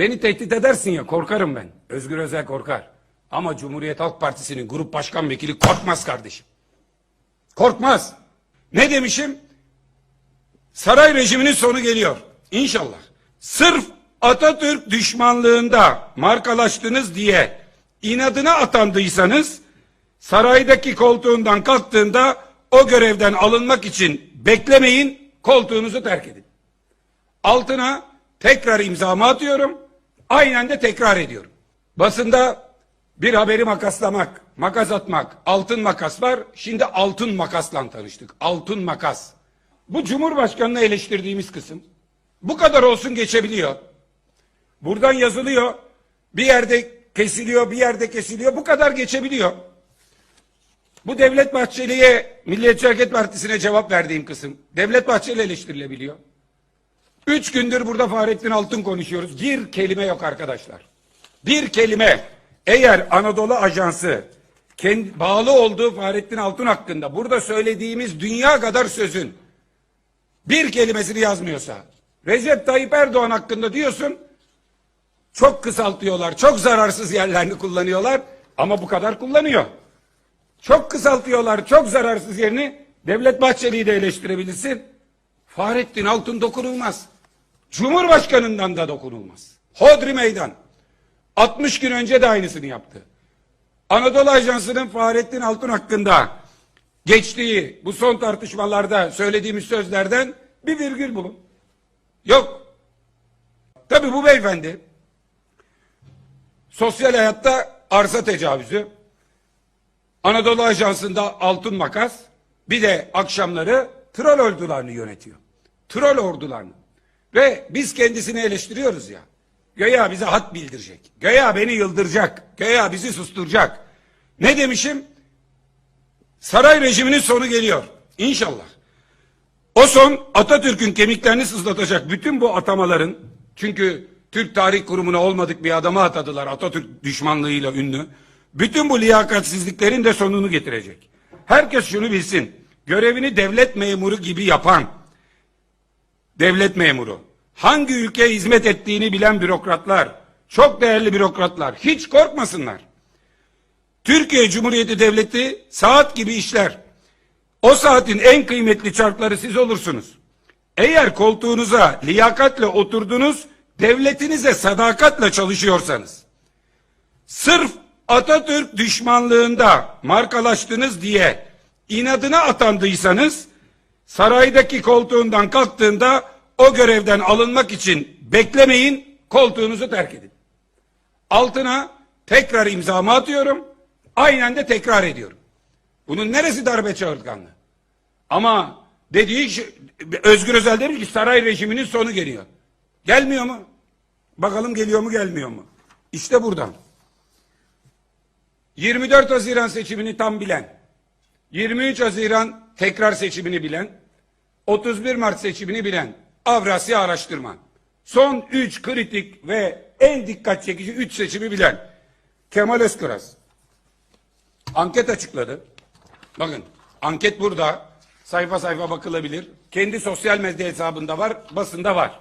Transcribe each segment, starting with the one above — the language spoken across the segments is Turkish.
Beni tehdit edersin ya korkarım ben. Özgür Özel korkar. Ama Cumhuriyet Halk Partisi'nin grup başkan vekili korkmaz kardeşim. Korkmaz. Ne demişim? Saray rejiminin sonu geliyor. İnşallah. Sırf Atatürk düşmanlığında markalaştınız diye inadına atandıysanız saraydaki koltuğundan kalktığında o görevden alınmak için beklemeyin koltuğunuzu terk edin. Altına tekrar imzamı atıyorum. Aynen de tekrar ediyorum. Basında bir haberi makaslamak, makas atmak, altın makas var. Şimdi altın makasla tanıştık. Altın makas. Bu Cumhurbaşkanı'nı eleştirdiğimiz kısım. Bu kadar olsun geçebiliyor. Buradan yazılıyor. Bir yerde kesiliyor, bir yerde kesiliyor. Bu kadar geçebiliyor. Bu Devlet Bahçeli'ye, Milliyetçi Hareket Partisi'ne cevap verdiğim kısım. Devlet Bahçeli eleştirilebiliyor. Üç gündür burada Fahrettin Altun konuşuyoruz. Bir kelime yok arkadaşlar. Bir kelime. Eğer Anadolu Ajansı kendi, bağlı olduğu Fahrettin Altun hakkında burada söylediğimiz dünya kadar sözün bir kelimesini yazmıyorsa Recep Tayyip Erdoğan hakkında diyorsun çok kısaltıyorlar, çok zararsız yerlerini kullanıyorlar ama bu kadar kullanıyor. Çok kısaltıyorlar, çok zararsız yerini Devlet Bahçeli'yi de eleştirebilirsin. Fahrettin Altun dokunulmaz. Cumhurbaşkanından da dokunulmaz. Hodri meydan. 60 gün önce de aynısını yaptı. Anadolu Ajansı'nın Fahrettin Altun hakkında geçtiği bu son tartışmalarda söylediğimiz sözlerden bir virgül bulun. Yok. Tabii bu beyefendi sosyal hayatta arsa tecavüzü, Anadolu Ajansı'nda altın makas, bir de akşamları troll ordularını yönetiyor. Troll ordularını. Ve biz kendisini eleştiriyoruz ya. Göya bize hat bildirecek. Göya beni yıldıracak. Göya bizi susturacak. Ne demişim? Saray rejiminin sonu geliyor. İnşallah. O son Atatürk'ün kemiklerini sızlatacak bütün bu atamaların çünkü Türk Tarih Kurumu'na olmadık bir adama atadılar Atatürk düşmanlığıyla ünlü. Bütün bu liyakatsizliklerin de sonunu getirecek. Herkes şunu bilsin. Görevini devlet memuru gibi yapan devlet memuru, hangi ülkeye hizmet ettiğini bilen bürokratlar, çok değerli bürokratlar hiç korkmasınlar. Türkiye Cumhuriyeti Devleti saat gibi işler. O saatin en kıymetli çarkları siz olursunuz. Eğer koltuğunuza liyakatle oturdunuz, devletinize sadakatle çalışıyorsanız, sırf Atatürk düşmanlığında markalaştınız diye inadına atandıysanız, saraydaki koltuğundan kalktığında o görevden alınmak için beklemeyin, koltuğunuzu terk edin. Altına tekrar imzamı atıyorum, aynen de tekrar ediyorum. Bunun neresi darbe çağırtkanlığı? Ama dediği şey- Özgür Özel demiş ki saray rejiminin sonu geliyor. Gelmiyor mu? Bakalım geliyor mu gelmiyor mu? İşte buradan. 24 Haziran seçimini tam bilen, 23 Haziran tekrar seçimini bilen, 31 Mart seçimini bilen Avrasya Araştırma. Son 3 kritik ve en dikkat çekici 3 seçimi bilen Kemal Özkıraz. Anket açıkladı. Bakın anket burada. Sayfa sayfa bakılabilir. Kendi sosyal medya hesabında var, basında var.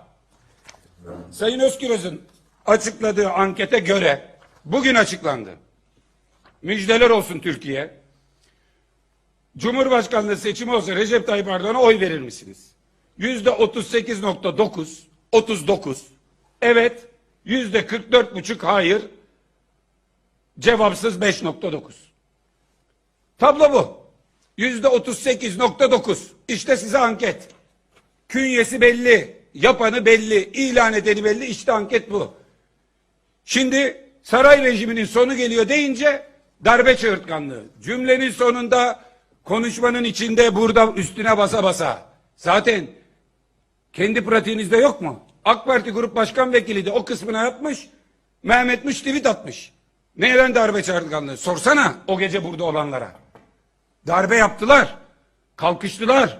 Sayın Özküraz'ın açıkladığı ankete göre bugün açıklandı. Müjdeler olsun Türkiye. Cumhurbaşkanlığı seçimi olsa Recep Tayyip Erdoğan'a oy verir misiniz? Yüzde 38.9, 39. Evet. Yüzde 44.5 hayır. Cevapsız 5.9. Tablo bu. Yüzde 38.9. İşte size anket. Künyesi belli, yapanı belli, ilan edeni belli. İşte anket bu. Şimdi saray rejiminin sonu geliyor deyince darbe çığırtkanlığı. Cümlenin sonunda konuşmanın içinde burada üstüne basa basa. Zaten kendi pratiğinizde yok mu? AK Parti Grup Başkan Vekili de o kısmına yapmış. Mehmet Müş tweet atmış. Neden darbe çağırtkanlığı? Sorsana o gece burada olanlara. Darbe yaptılar. Kalkıştılar.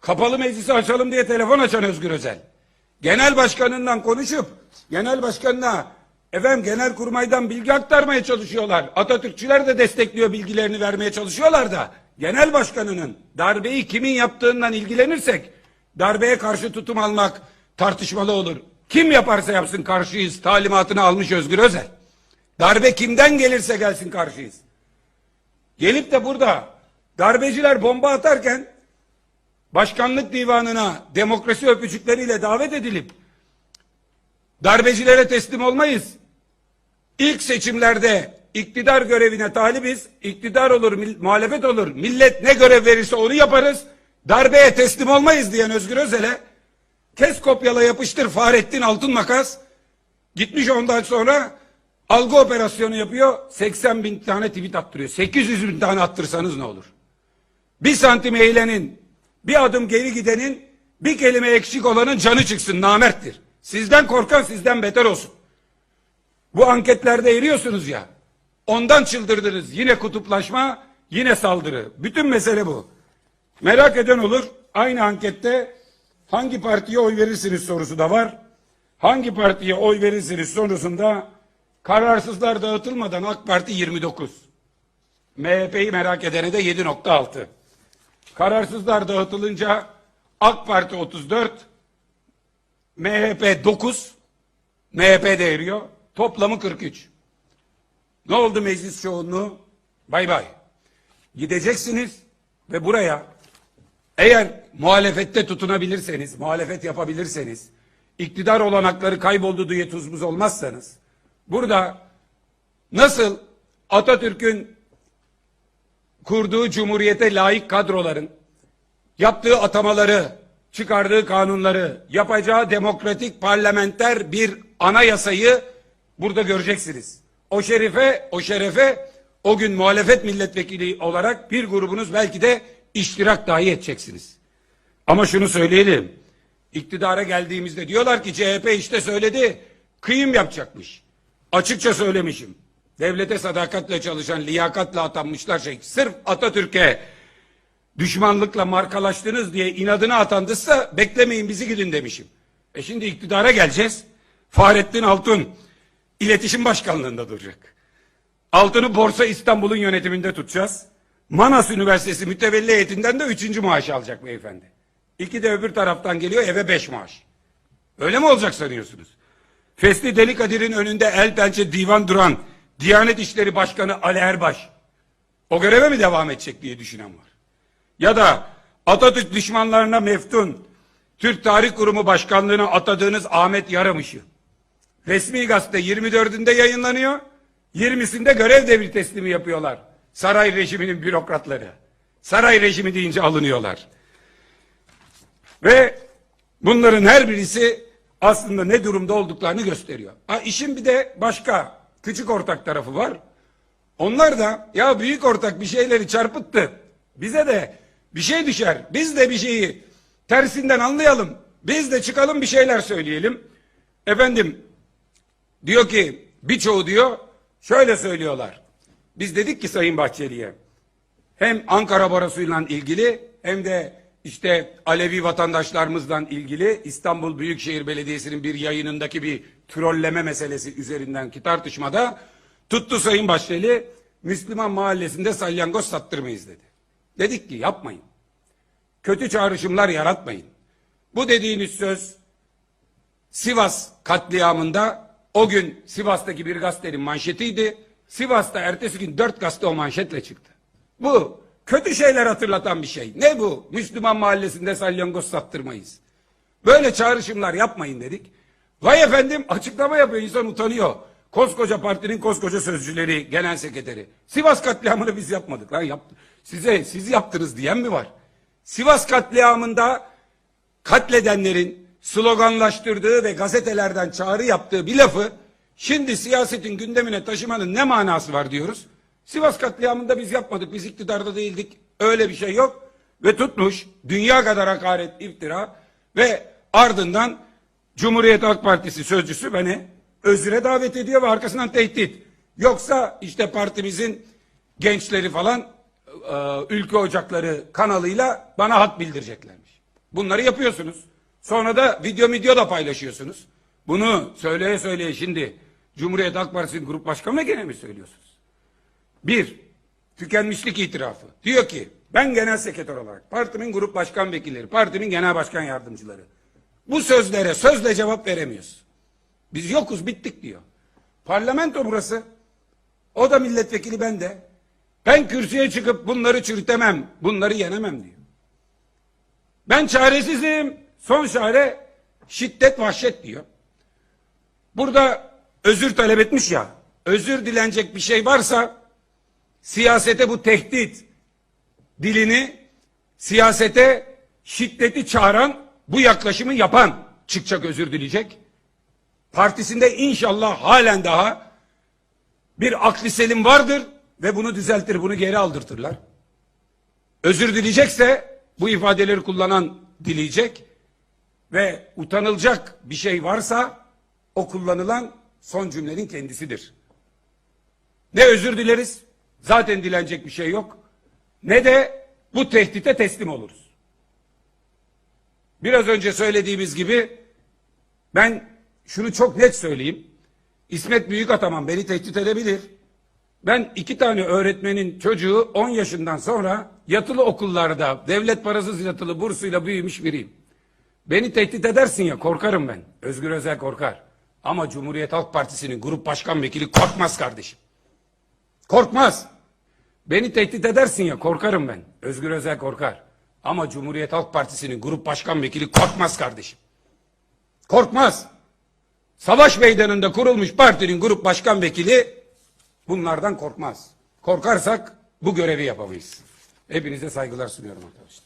Kapalı meclisi açalım diye telefon açan Özgür Özel. Genel başkanından konuşup genel başkanına efendim genel kurmaydan bilgi aktarmaya çalışıyorlar. Atatürkçüler de destekliyor bilgilerini vermeye çalışıyorlar da genel başkanının darbeyi kimin yaptığından ilgilenirsek darbeye karşı tutum almak tartışmalı olur. Kim yaparsa yapsın karşıyız talimatını almış Özgür Özel. Darbe kimden gelirse gelsin karşıyız. Gelip de burada darbeciler bomba atarken başkanlık divanına demokrasi öpücükleriyle davet edilip darbecilere teslim olmayız. İlk seçimlerde iktidar görevine talibiz. İktidar olur, muhalefet olur. Millet ne görev verirse onu yaparız. Darbeye teslim olmayız diyen Özgür Özel'e kes kopyala yapıştır Fahrettin Altın Makas gitmiş ondan sonra algı operasyonu yapıyor. 80 bin tane tweet attırıyor. 800 bin tane attırsanız ne olur? Bir santim eğlenin, bir adım geri gidenin, bir kelime eksik olanın canı çıksın namerttir. Sizden korkan sizden beter olsun. Bu anketlerde eriyorsunuz ya. Ondan çıldırdınız. Yine kutuplaşma, yine saldırı. Bütün mesele bu. Merak eden olur. Aynı ankette hangi partiye oy verirsiniz sorusu da var. Hangi partiye oy verirsiniz sorusunda kararsızlar dağıtılmadan AK Parti 29. MHP'yi merak edene de 7.6. Kararsızlar dağıtılınca AK Parti 34, MHP 9, MHP de eriyor. Toplamı 43. Ne oldu meclis çoğunluğu? Bay bay. Gideceksiniz ve buraya eğer muhalefette tutunabilirseniz, muhalefet yapabilirseniz, iktidar olanakları kayboldu diye tuzmuz olmazsanız, burada nasıl Atatürk'ün kurduğu cumhuriyete layık kadroların yaptığı atamaları, çıkardığı kanunları, yapacağı demokratik parlamenter bir anayasayı burada göreceksiniz. O şerife, o şerefe o gün muhalefet milletvekili olarak bir grubunuz belki de iştirak dahi edeceksiniz. Ama şunu söyleyelim. İktidara geldiğimizde diyorlar ki CHP işte söyledi, kıyım yapacakmış. Açıkça söylemişim. Devlete sadakatle çalışan, liyakatla atanmışlar şey. Sırf Atatürk'e düşmanlıkla markalaştınız diye inadına atandıysa beklemeyin bizi gidin demişim. E şimdi iktidara geleceğiz. Fahrettin Altun iletişim başkanlığında duracak. Altın'ı Borsa İstanbul'un yönetiminde tutacağız. Manas Üniversitesi mütevelli heyetinden de üçüncü maaşı alacak beyefendi. İki de öbür taraftan geliyor eve beş maaş. Öyle mi olacak sanıyorsunuz? Fesli Deli Kadir'in önünde el pençe divan duran Diyanet İşleri Başkanı Ali Erbaş o göreve mi devam edecek diye düşünen var. Ya da Atatürk düşmanlarına meftun Türk Tarih Kurumu Başkanlığı'na atadığınız Ahmet Yaramış'ı resmi gazete 24'ünde yayınlanıyor. 20'sinde görev devri teslimi yapıyorlar. Saray rejiminin bürokratları. Saray rejimi deyince alınıyorlar. Ve bunların her birisi aslında ne durumda olduklarını gösteriyor. Ha, işin bir de başka küçük ortak tarafı var. Onlar da ya büyük ortak bir şeyleri çarpıttı. Bize de bir şey düşer. Biz de bir şeyi tersinden anlayalım. Biz de çıkalım bir şeyler söyleyelim. Efendim diyor ki birçoğu diyor şöyle söylüyorlar. Biz dedik ki Sayın Bahçeli'ye hem Ankara Barosu'yla ilgili hem de işte Alevi vatandaşlarımızla ilgili İstanbul Büyükşehir Belediyesi'nin bir yayınındaki bir trolleme meselesi üzerindenki tartışmada tuttu Sayın Bahçeli Müslüman mahallesinde salyangoz sattırmayız dedi. Dedik ki yapmayın. Kötü çağrışımlar yaratmayın. Bu dediğiniz söz Sivas katliamında o gün Sivas'taki bir gazetenin manşetiydi. Sivas'ta ertesi gün dört gazete o manşetle çıktı. Bu kötü şeyler hatırlatan bir şey. Ne bu? Müslüman mahallesinde salyangoz sattırmayız. Böyle çağrışımlar yapmayın dedik. Vay efendim açıklama yapıyor insan utanıyor. Koskoca partinin koskoca sözcüleri, genel sekreteri. Sivas katliamını biz yapmadık lan yaptı. Size siz yaptınız diyen mi var? Sivas katliamında katledenlerin sloganlaştırdığı ve gazetelerden çağrı yaptığı bir lafı şimdi siyasetin gündemine taşımanın ne manası var diyoruz. Sivas katliamında biz yapmadık, biz iktidarda değildik. Öyle bir şey yok. Ve tutmuş dünya kadar hakaret, iftira ve ardından Cumhuriyet Halk Partisi sözcüsü beni özüre davet ediyor ve arkasından tehdit. Yoksa işte partimizin gençleri falan e, ülke ocakları kanalıyla bana hak bildireceklermiş. Bunları yapıyorsunuz. Sonra da video video da paylaşıyorsunuz. Bunu söyleye söyleye şimdi Cumhuriyet Halk Partisi'nin grup başkanı gene mi söylüyorsunuz? Bir, tükenmişlik itirafı. Diyor ki ben genel sekreter olarak partimin grup başkan vekilleri, partimin genel başkan yardımcıları Bu sözlere sözle cevap veremiyoruz. Biz yokuz bittik diyor. Parlamento burası. O da milletvekili ben de. Ben kürsüye çıkıp bunları çürütemem, bunları yenemem diyor. Ben çaresizim. Son çare şiddet vahşet diyor. Burada özür talep etmiş ya. Özür dilenecek bir şey varsa siyasete bu tehdit dilini siyasete şiddeti çağıran bu yaklaşımı yapan çıkacak özür dileyecek. Partisinde inşallah halen daha bir akli selim vardır ve bunu düzeltir, bunu geri aldırtırlar. Özür dileyecekse bu ifadeleri kullanan dileyecek ve utanılacak bir şey varsa o kullanılan son cümlenin kendisidir. Ne özür dileriz, zaten dilenecek bir şey yok, ne de bu tehdite teslim oluruz. Biraz önce söylediğimiz gibi ben şunu çok net söyleyeyim. İsmet Büyükataman beni tehdit edebilir. Ben iki tane öğretmenin çocuğu 10 yaşından sonra yatılı okullarda devlet parasız yatılı bursuyla büyümüş biriyim. Beni tehdit edersin ya korkarım ben. Özgür Özel korkar. Ama Cumhuriyet Halk Partisi'nin grup başkan vekili korkmaz kardeşim. Korkmaz. Beni tehdit edersin ya korkarım ben. Özgür Özel korkar. Ama Cumhuriyet Halk Partisi'nin grup başkan vekili korkmaz kardeşim. Korkmaz. Savaş meydanında kurulmuş partinin grup başkan vekili bunlardan korkmaz. Korkarsak bu görevi yapamayız. Hepinize saygılar sunuyorum arkadaşlar.